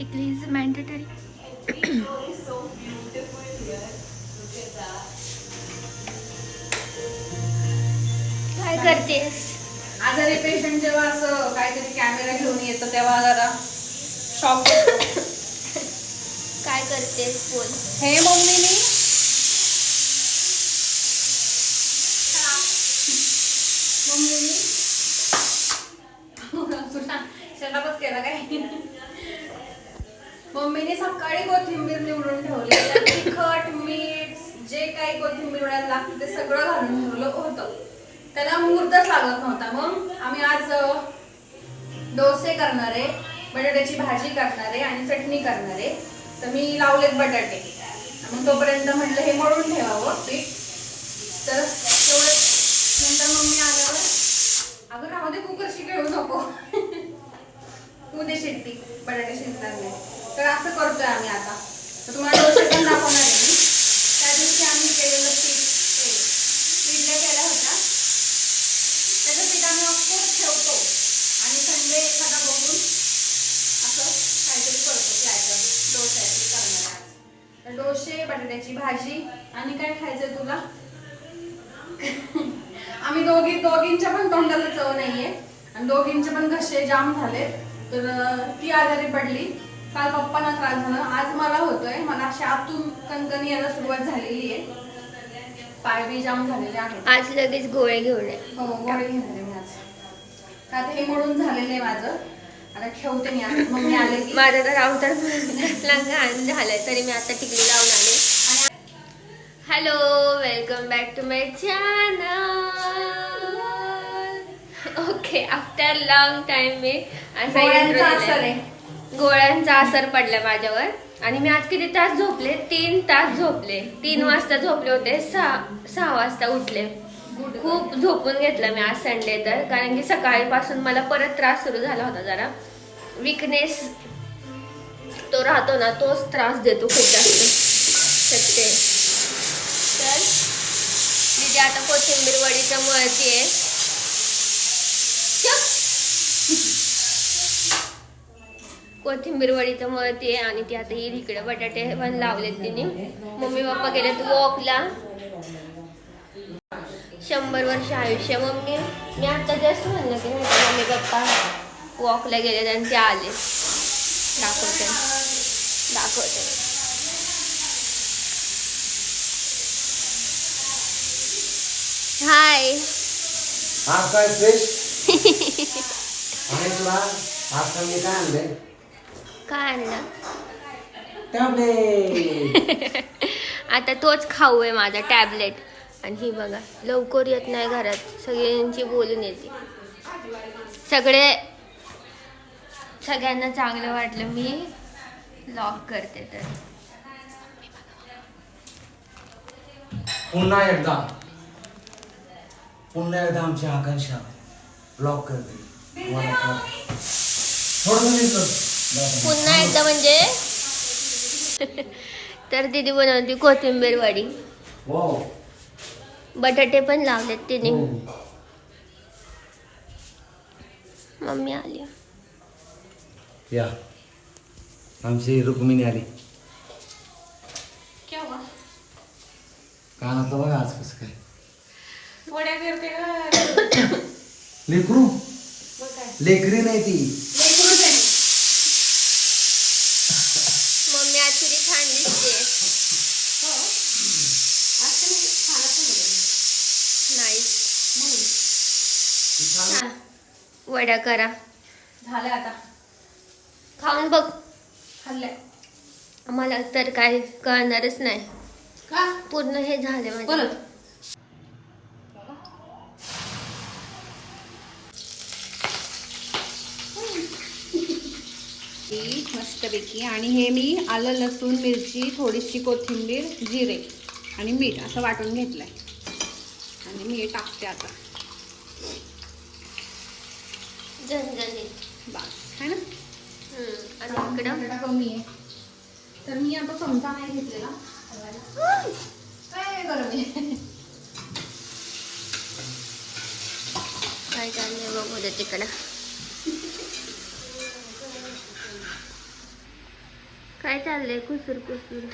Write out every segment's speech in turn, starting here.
Is mandatory काय करतेस? आजारी पेशंट जेव्हा असं काहीतरी कॅमेरा घेऊन येतं तेव्हा जरा शॉक काय करतेस बोल. हे मम्मीनी मम्मीनी त्याला मुहूर्तच लागत नव्हता. मग आम्ही आज डोसे करणार आहे बटाट्याची भाजी करणार आहे आणि चटणी करणार. आहे तर मी लावलेत बटाटे. मग तोपर्यंत म्हटलं हे मळून ठेवावं पीठ. तर तेवढं नंतर मग मी आल्यावर अगं राहू दे कुकरशी खेळू नको. उद्या शिटती बटाटे शिजणार नाही तर असं करतोय आम्ही आता. तर तुम्हाला डोसे पण दाखवणार आहे मी त्या दिवशी आम्ही केलेलं पीठ हे इडल्या केल्या होत्या त्याचं पीठ आम्ही ऑफकोर्स ठेवतो आणि संडे एखादा बघून असं काहीतरी करतो प्लॅटर डोश्याची करणार आज तर डोसे बटाट्याची भाजी आणि काय खायचंय तुला? आम्ही दोघी दोघींच्या पण तोंडाला चव नाहीये. आणि दोघींचे पण घसे जाम झाले. तर ती आजारी पडली. काल पप्पांना त्रास झाला. आज मला होतोय. मला अशी आतून कणकणी यायला सुरुवात झालेली आहे. पाय बी जाम झालेले आहेत. आज लगेच गोळे घेऊन हो गोळे मी आज. आता हे म्हणून झालेलं आहे माझं. आता ठेवते मी आज मग मी आले की माझं तर अवतार झालंय तरी मी आता टिकली लावून आले. Hello welcome back to my channel. Okay after long time मी गोळ्यांचा असर पडला माझ्यावर. आणि मी आज किती तास झोपले? तीन तास झोपले. तीन वाजता झोपले होते सहा सहा वाजता उठले. खूप झोपून घेतलं मी आज संडे तर कारण की सकाळीपासून मला परत त्रास सुरू झाला होता जरा. विकनेस तो राहतो ना तोच त्रास देतो खूप जास्त. तर तर मी जे आता कोथिंबीर वडीच्या मळतीये आहे. कोथिंबीर वडीचं आहे आणि ती आता येईल इकडे. बटाटे पण लावलेत तिने. मम्मी पप्पा गेलेत वॉकला शंभर वर्ष आयुष्य. मम्मी मी आता जस्ट म्हणलं की नाही का मम्मी पप्पा वॉकला गेले आणि ते आले. दाखवते. दाखवते. हाय आज काय फ्रेश आणि तुला आज काय मी काय आणले काय आणलं? टॅबलेट आता तोच खाऊ आहे माझा टॅबलेट आणि ही बघा लवकर येत नाही घरात. सगळ्यांची बोलून येते. सगळे सगळ्यांना चांगलं वाटलं मी लॉक करते तर. पुन्हा एकदा पुन्हा एकदा आमची आकांक्षा ब्लॉक करते. पुन्हा एकदा म्हणजे? तर दिदी बनवती कोथिंबीर वडी. बटाटे पण लावलेत तिने हो. मम्मी आली या आमची रुक्मिणी आली क्या हुआ? कानातलं बघा आज कसं काय वड्या करते का? लेकरू? लेकरी नाही ती लेकरूच आहे मी. मम्मी आज तुझी छान दिसते हो. आज काय नाही, खाण्याचं म्हणजे. नाईस म्हणून. वड्या करा. झालं आता. खाऊन बघ. खाल्ल्या. मला तर काय कळणारच नाही. का? पूर्ण हे झाले माझे. मस्तपैकी. आणि हे मी आलं लसूण मिरची थोडीशी कोथिंबीर जिरे आणि मीठ असं वाटून घेतलंय. आणि मी हे टाकते आता. झणझणीत. बस है ना. आणि इकडं? कमी आहे. तर मी आता चमचा नाही घेतलेला. काय गरम आहे? काय चाललंय बघू दे तिकडं. काय चाललंय? कुसूर कुसूर.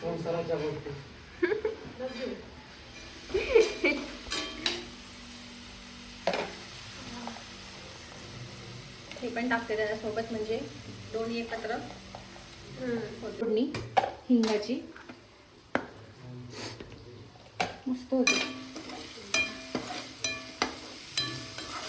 संसाराच्या गोष्टी हे पण टाकते त्याच्यासोबत म्हणजे दोन्ही एकत्र. फोडणी हिंगाची. मस्त होते.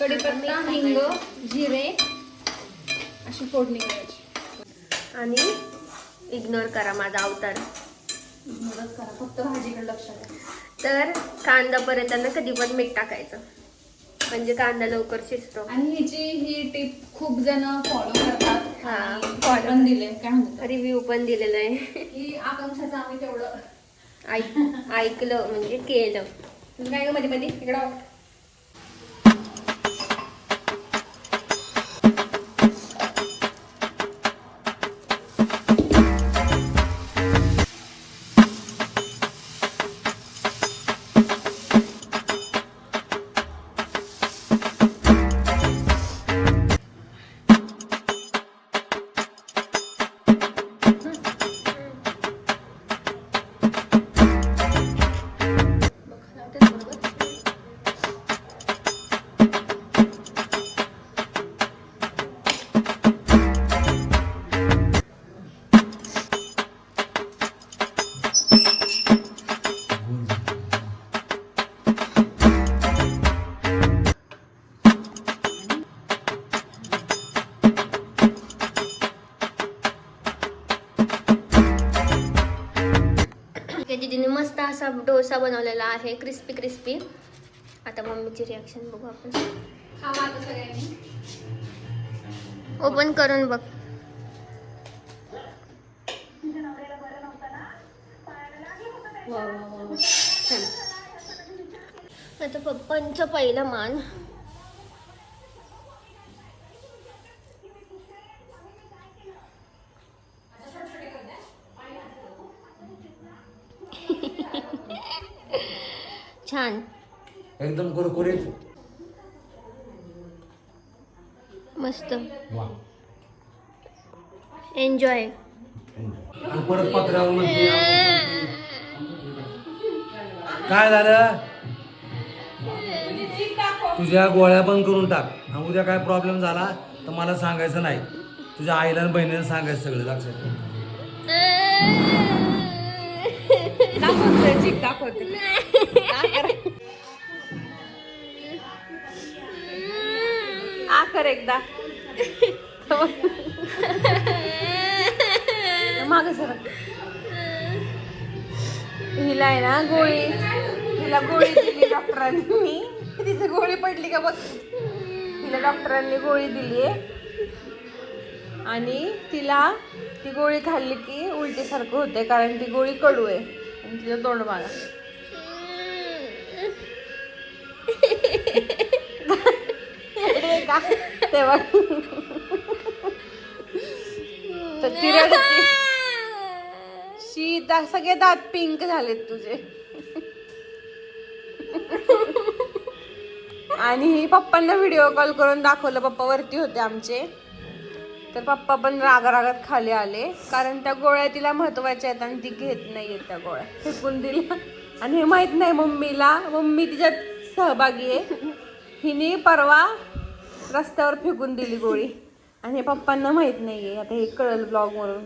कढीपत्ता हिंग जिरे अशी फोडणी करायची आणि इग्नोर करा माझा अवतार. मदत करा फक्त भाजीकडे लक्ष द्या. तर कांदा परतताना कधी पण मीठ टाकायचं. म्हणजे कांदा लवकर शिजतो. आणि हिची ही टिप खूप जण फॉलो करतात हा, follow दिले काय म्हणतात? रिव्ह्यू पण दिलेला आहे. ही आकांक्षाचं आम्ही तेवढं ऐक ऐकलं म्हणजे केलं. तुझं काय ग मध्ये मध्ये इकडं आहे क्रिस्पी क्रिस्पी आता मम्मीची रिॲक्शन बघू आपण. ओपन करून बघ. आता पप्पांचं पहिलं मान छान एकदम कुरकुरीत. मस्त. वा. एन्जॉय परत पत्र्यावर म्हणते, काय झालं? तुझ्या गोळ्या बंद करून टाक. आणि उद्या काय प्रॉब्लेम झाला तर मला सांगायचं नाही. तुझ्या आईला आणि बहिणीला सांगायचं सगळं लक्षात ठेव. दाखवते कर एकदा. माग सर हिला आहे ना गोळी. हिला गोळी दिली डॉक्टरांनी. तिची गोळी पडली का बघ. हिला डॉक्टरांनी गोळी दिली आणि तिला ती गोळी खाल्ली की उलटीसारखं होते कारण ती गोळी कडू आहे. आणि तिचं तोंड मागा हे का? तेव्हा. तर शी दा सगळे दात पिंक झालेत तुझे. आणि पप्पांना व्हिडिओ कॉल करून दाखवलं. पप्पा वरती होते आमचे. तर पप्पा पण रागारागात खाली आले. कारण त्या गोळ्या तिला महत्त्वाच्या आहेत आणि ती घेत नाहीये त्या गोळ्या. फेकून दिल्या. आणि हे माहीत नाही मम्मीला. मम्मी तिच्यात सहभागी आहे. हिने परवा रस्त्यावर फेकून दिली गोळी. आणि हे पप्पांना माहीत नाहीये. आता हे कळलं ब्लॉग वरून.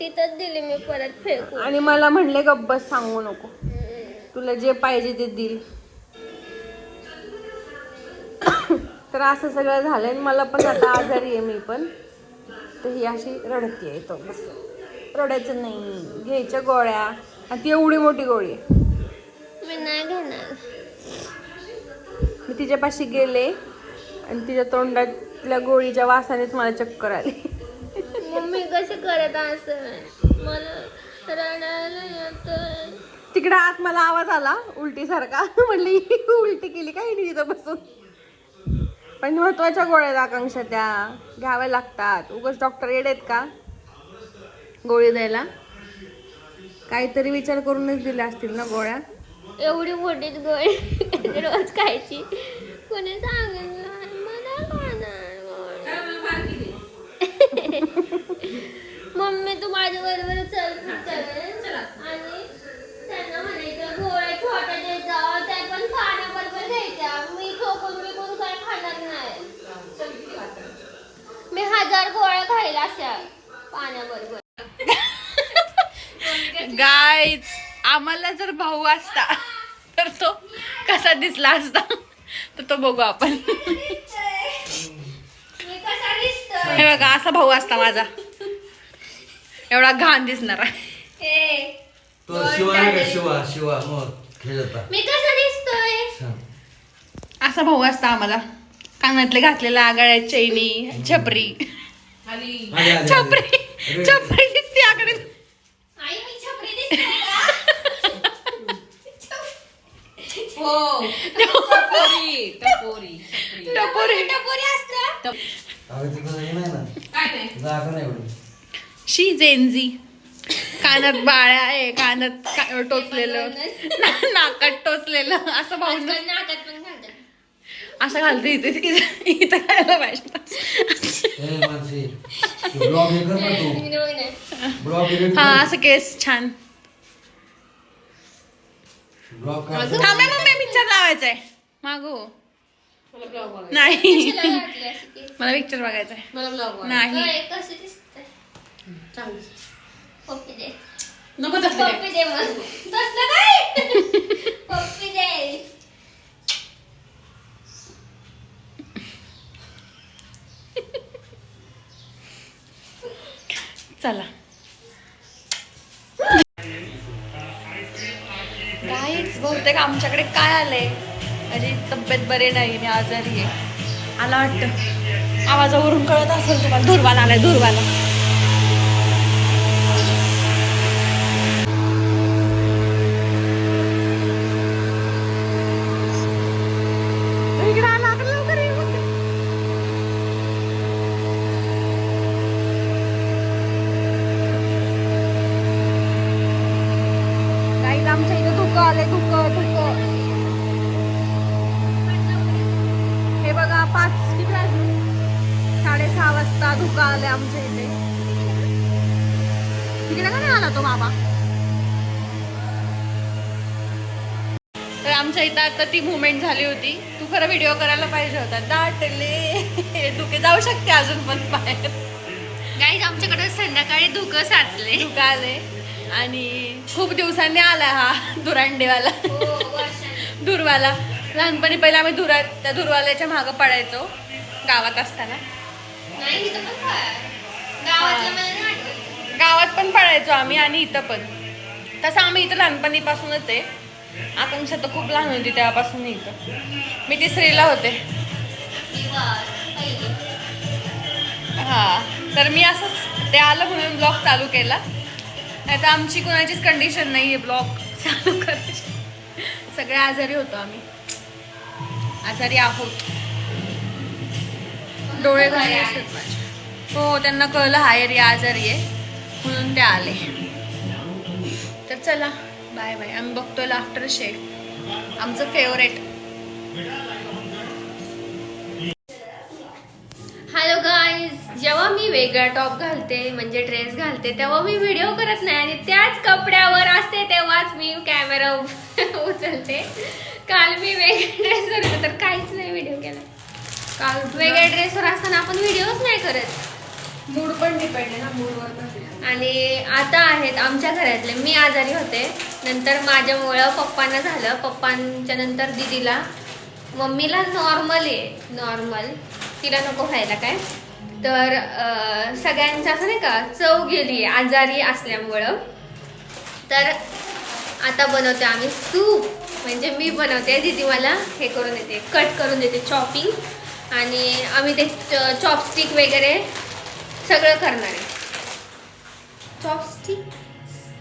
तिथंच दिली मी परत फेकून. आणि मला म्हणले गब्बस सांगू नको. तुला जे पाहिजे ते दिल तर असं सगळं झालं आणि मला पण आता आजारी आहे मी पण. तर ही अशी रडती तो बस. रडायचं नाही. घ्यायच्या गोळ्या. आणि ती एवढी मोठी गोळी आहे. मी नाही घेणार. मी तिच्यापाशी गेले आणि तिच्या तोंडातल्या गोळीच्या वासानेच मला चक्कर आली. मम्मी कशी करत असं मला रडायला येतं तिकडे आत मला आवाज आला उलटी सारखा म्हणली उलटी केली काय नाही तिथं बसून? पण महत्त्वाच्या गोळ्या आहेत आकांक्षा त्या. घ्याव्या लागतात. उगाच डॉक्टर येडेत का? गोळी द्यायला? काहीतरी विचार करूनच दिल्या असतील ना गोळ्या? एवढी मोठीच गोळी रोज खायची. कोणी सांगितलं मला. मम्मी तू माझ्या बरोबर चल. चल. आणि त्यांना म्हणायचं गोळ्या छोट्या देत. जा त्या पण पाण्याबरोबर घ्यायच्या मी चोकून बिकून काय खाणार नाही. मी हजार गोळ्या खायला अशा पाण्याबरोबर गाईज आम्हाला जर भाऊ असता तर तो कसा दिसला असता तर तो बघू आपण. मी कसा दिसतोय हे बघा असा भाऊ असता माझा. एवढा घाण दिसणार. ए, तो शिवा आहे का? शिवा शिवा मग खेळता. मी कसा दिसतोय? छान. असा भाऊ असता आम्हाला. कानातले घातलेला गळ्यात चैनी छपरी. छपरी छपरी दिसते आकडे आई मी छपरी दिसते का? टपोरी टपोरी असतं. अगं तिकडं हे नाही ना. जागा नाही. एवढी. शी जेनजी कानात बाळ्या आहे कानात का- टोचलेलं. ना- नाकात टोचलेलं. असं भाऊ आजकाल नाकात पण घालतात. असं घालते इथे. इथे इथं घालायला पाहिजे. ए मानसी ब्लॉग हे कर ना तू. मी नाही बघणार. ब्लॉग एडिट हा असं केस छान. थांबे मम्मी पिक्चर लावायचंय. मागो. नाही? मला पिक्चर बघायचा आहे नाही. काय, कसं दिसतंय? पप्पी दे नको पप्पी दे मग तसलं काय? पप्पी दे. चला. काहीच बहुतेक आमच्याकडे? काय आलंय? माझी तब्येत बरे नाही मी आजारी आहे. आला वाटतं? आवाजावरून कळत असेल तुम्हाला धुरवाला आलाय धुरवाला इकडे आला, आला, लवकर ये, लवकर. गाईज आमच्या इथं धुकं आले धुकं धुकं हे बघा पाच किती वाजले साडेसहा वाजता धुकं आले आमच्या इथे तिकडे का नाही आला तो बाबा तर आमच्या इथं आता ती मुवमेंट झाली होती. तू खरं व्हिडिओ करायला पाहिजे होता. दाटले. धुके जाऊ शकते अजून पण बाहेर. गाईज आमच्याकडे संध्याकाळी धुकं साचले. धुकं आले. आणि खूप दिवसांनी आला हा दुरांडेवाला हो दुर्वाला लहानपणी पहिला आम्ही दुरा त्या दुर्वाल्याच्या मागं पडायचो गावात असताना. गावात पण पडायचो आम्ही आणि इथं पण. तसं आम्ही इथं लहानपणीपासूनच आहे. आकांक्षा तर खूप लहान होती तेव्हापासून इथं. मी तिसरीला होते. हा तर मी असंच ते आलं म्हणून ब्लॉग चालू केला. नाही तर आमची कोणाचीच कंडिशन नाही आहे ब्लॉग चालू करायची. सगळे आजारी होतो आम्ही. आजारी आहोत. डोळे घाले असतात माझे. हो त्यांना कळलं हायर या आजारी आहे म्हणून ते आले. तर चला. Bye bye. आम्ही बघतोय लाफ्टर शेफ आमचं फेवरेट हॅलो गाईज जेव्हा मी वेगळा टॉप घालते म्हणजे ड्रेस घालते तेव्हा मी व्हिडिओ करत नाही आणि त्याच कपड्यावर असते तेव्हाच मी कॅमेरा उचलते. काल मी वेगळ्या ड्रेसवर होते तर काहीच नाही व्हिडिओ केला. काल वेगळ्या ड्रेसवर असताना आपण व्हिडिओच नाही करत. मूड पण डिपेंड आहे ना मूडवर आणि आता आहेत आमच्या घरातले. मी आजारी होते. नंतर माझ्यामुळं पप्पांना झालं. पप्पांच्या नंतर दिदीला. मम्मीला नॉर्मल आहे. नॉर्मल. तिला नको व्हायला काय? तर सगळ्यांचं असं नाही का? चव गेली आजारी असल्यामुळं. तर आता बनवते आम्ही सूप. म्हणजे मी बनवते. दीदी मला हे करून देते. कट करून देते चॉपिंग आणि आम्ही ते चॉपस्टिक वगैरे सगळं करणार आहे. चॉपस्टिक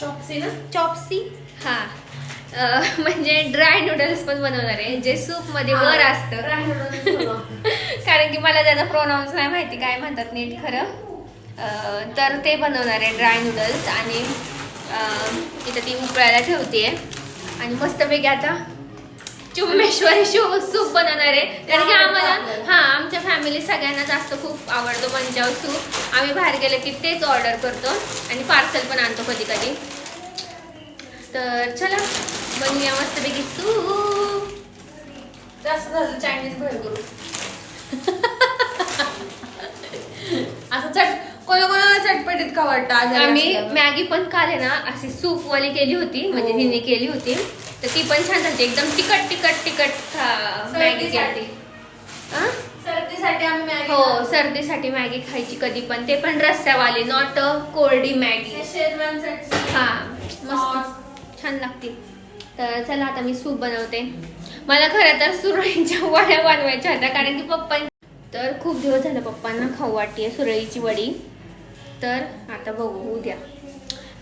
चॉपसी ना? चॉपसी हा. म्हणजे ड्राय नूडल्स पण बनवणार आहे. जे सूपमध्ये वर असतं. कारण की मला त्याचा प्रोनाऊन्स नाही माहिती काय म्हणतात नीट खरं. तर ते बनवणार आहे ड्राय नूडल्स आणि इथं ती उकळायला ठेवते आणि मस्तपैकी आता चुम्मेश्वरी शो सूप बनवणार आहे. कारण की आम्हाला हा आमच्या फॅमिली सगळ्यांना जास्त खूप आवडतो मंचाव सूप. आम्ही बाहेर गेले की तेच ऑर्डर करतो आणि पार्सल पण आणतो कधी कधी तर चला बनवूया मस्तपैकी सूप. जास्त झालं चायनीज भेळ करू असं चट कोणा कोणाला चटपटीत का वाटतं आजारी आम्ही असल्यावर. मॅगी पण काल आहे ना अशी सूप वाली केली होती म्हणजे हो. तिने केली होती तर ती पण छान झाली एकदम तिखट तिखट तिखट खा- मॅगी सर्दीसाठी केली आ? सर्दीसाठी आम्ही मॅगी हो खातो. सर्दीसाठी मॅगी खायची कधी पण ते पण रस्त्यावाली नॉट अ कोरडी मॅगी ते शेजवान चटणी हा Sauce. मस्त छान लागते तर चला आता मी सूप बनवते मला खरं तर सुरळीच्या वड्या बनवायच्या होत्या कारण की पप्पा तर खूप दिवस झालं पप्पांना खाऊ वाटते सुरळीची वडी तर आता बघू उद्या.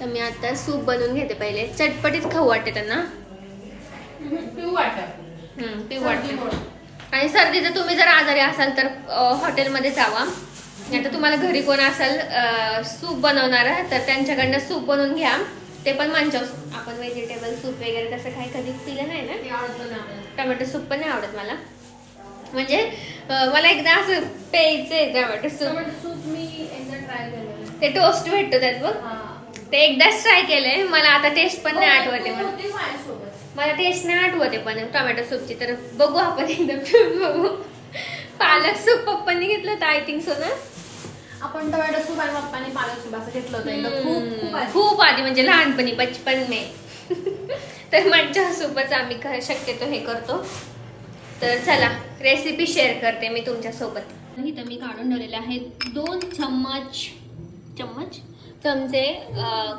तर मी आता सूप बनवून घेते पहिले. चटपटीत खाऊ वाटते त्यांना. पिऊ वाटत. पिऊ वाटते. आणि सर्दीचं तुम्ही जर आजारी असाल तर हॉटेलमध्ये जावा. तर तुम्हाला घरी कोण असेल सूप बनवणार तर त्यांच्याकडनं सूप बनवून घ्या. ते पण मंचाव आपण व्हेजिटेबल सूप वगैरे तसं काही कधी पिलं नाही ना? टोमॅटो सूप पण नाही आवडत मला. म्हणजे मला एकदा असं प्यायचंय टोमॅटो सूप सूप मी एकदा ट्राय केलं ते टोस्ट भेटतो त्यात बघ ते एकदाच ट्राय केलंय. मला आता टेस्ट पण नाही आठवते मला. मला टेस्ट नाही आठवते पण टोमॅटो सूपची तर बघू आपण एकदा पिऊन बघू. पालक सूप पप्पांनी घेतलं होतं आय थिंक सो ना? आपण टोमॅटो सूप आणि पप्पाने पालक सूप असं घेतलं होतं एकदा. खूप खूप आधी. खूप आधी म्हणजे लहानपणी बचपन मे. तर मज्जा सूपच आम्ही ख- शक्यतो हे करतो. तर चला रेसिपी शेअर करते मी तुमच्यासोबत. इथं मी काढून ठेवलेले आहेत दोन चम्मच चम्मच. चमचे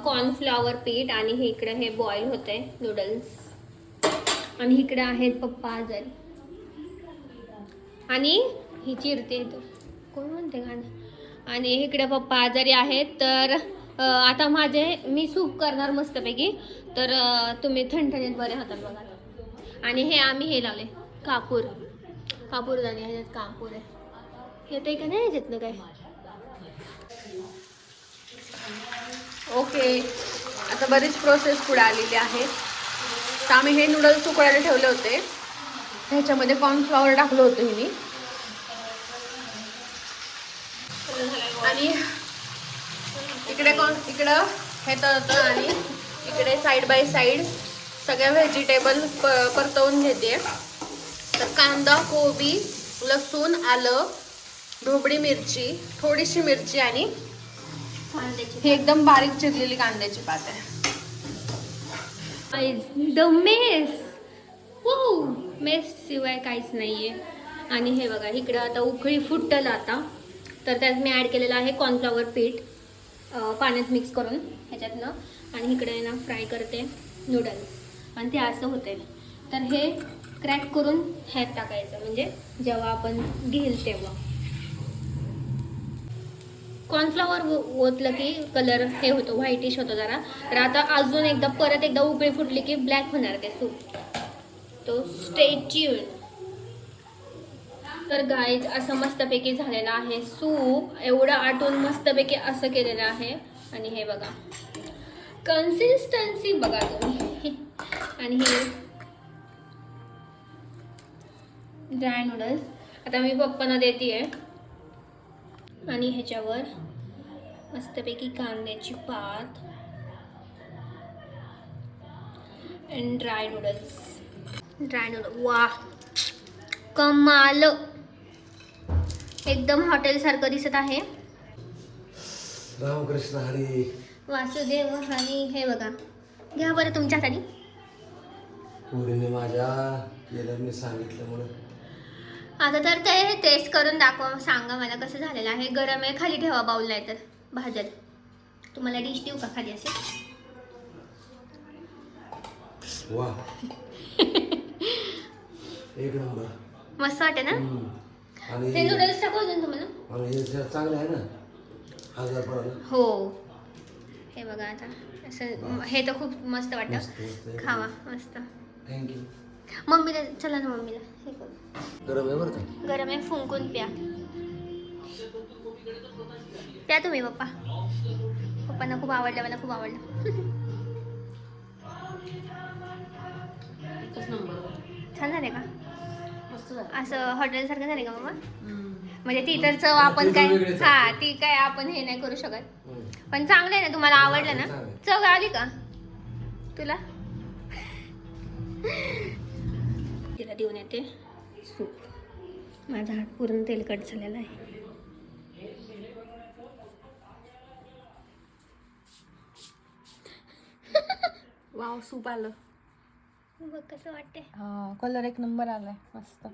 कॉर्नफ्लॉवर पीठ आणि हे इकडे हे बॉईल होते नूडल्स आणि इकडे आहेत पप्पा आजारी. आणि ही चिरते इथं. कोण म्हणते गाणं? आणि इकडे पप्पा आजारी आहेत तर आता माझे मी सूप करणार मस्तपैकी. तर तुम्ही ठणठणीत बरे होतात बघा. आणि हे आम्ही हे लावले कापूर. कापूर झाले ह्याच्यात कापूर आहे. येते का नाही ह्याच्यातनं काय? ओके. आता बरीच प्रोसेस पुढे आलेली आहे तर आम्ही हे नूडल्स उकळायला ठेवले होते. ह्याच्यामध्ये कॉर्नफ्लॉवर टाकलं होतं हे मी आणि इकडे कॉर्न इकडं हे तळतं आणि इकडे साईड बाय साईड सगळ्या व्हेजिटेबल प परतवून घेते. तर कांदा कोबी लसूण आलं ढोबळी मिरची थोडीशी मिरची आणि कांद्याची ही एकदम बारीक चिरलेली कांद्याची पात आहे. द मेस हो मेस शिवाय काहीच नाहीये. आणि हे बघा इकडं आता उकळी फुटलं आता. तर त्यात मी ॲड केलेलं आहे कॉर्नफ्लॉवर पीठ पाण्यात मिक्स करून ह्याच्यातनं. आणि इकडे ना फ्राय करते नूडल्स आणि ते असं होते तर हे क्रॅक करून ह्यात टाकायचं. म्हणजे जेव्हा आपण घेईल तेव्हा. कॉर्नफ्लॉवर ओतलं की कलर हे होतो व्हाईटिश होतो जरा. तर आता अजून एकदा परत एकदा उकळी फुटली की ब्लॅक होणार ते सूप तो स्टेच्यून तर गाईज असं मस्तपैकी झालेलं आहे सूप एवढं आटून मस्तपैकी असं केलेलं आहे. आणि हे बघा. कन्सिस्टन्सी बघा तुम्ही. आणि हे ड्राय नूडल्स आता मी पप्पांना देते आहे आणि ह्याच्यावर मस्तपैकी कांद्याची पात and dry noodles dry noodle वा कमाल. एकदम हॉटेलसारखं दिसत आहे. रामकृष्ण हरी. वासुदेव आणि हे बघा. घ्या बरं तुमच्यासाठी पोरीने माझ्या केलं मी सांगितलं म्हणून. आता तर ते टेस्ट करून दाखवा सांगा मला कसं झालेलं आहे. गरम आहे खाली ठेवा बाऊल नाही तर. भाजल. तुम्हाला डिश देऊ का खाली असे वा. एक नंबर मस्त वाटते ना. आणि ते नूडल्स टाकू अजून तुम्हाला? आणि हे चांगलं आहे ना? हजार हो. हे बघा आता. असं हे तर खूप मस्त मस्त, वाटतं. खावा मस्त. थँक्यू मम्मीला चला ना मम्मीला. गरम आहे बरं का? गरम आहे फुंकून प्या. प्या तुम्ही पप्पा. पप्पांना खूप आवडलं मला खूप आवडलं. छान झाले का. असं हॉटेलसारखं झाले का मग म्हणजे ती तर चव आपण काय हा ती काय आपण हे नाही करू शकत. पण चांगलं आहे ना तुम्हाला आवडलं ना. चव आली का? तुला? देऊन येते. सूप. माझा हात पूर्ण तेलकट झालेला आहे. वाव सूप आलं. बघ कसं वाटते हा कलर एक नंबर आलाय. मस्त.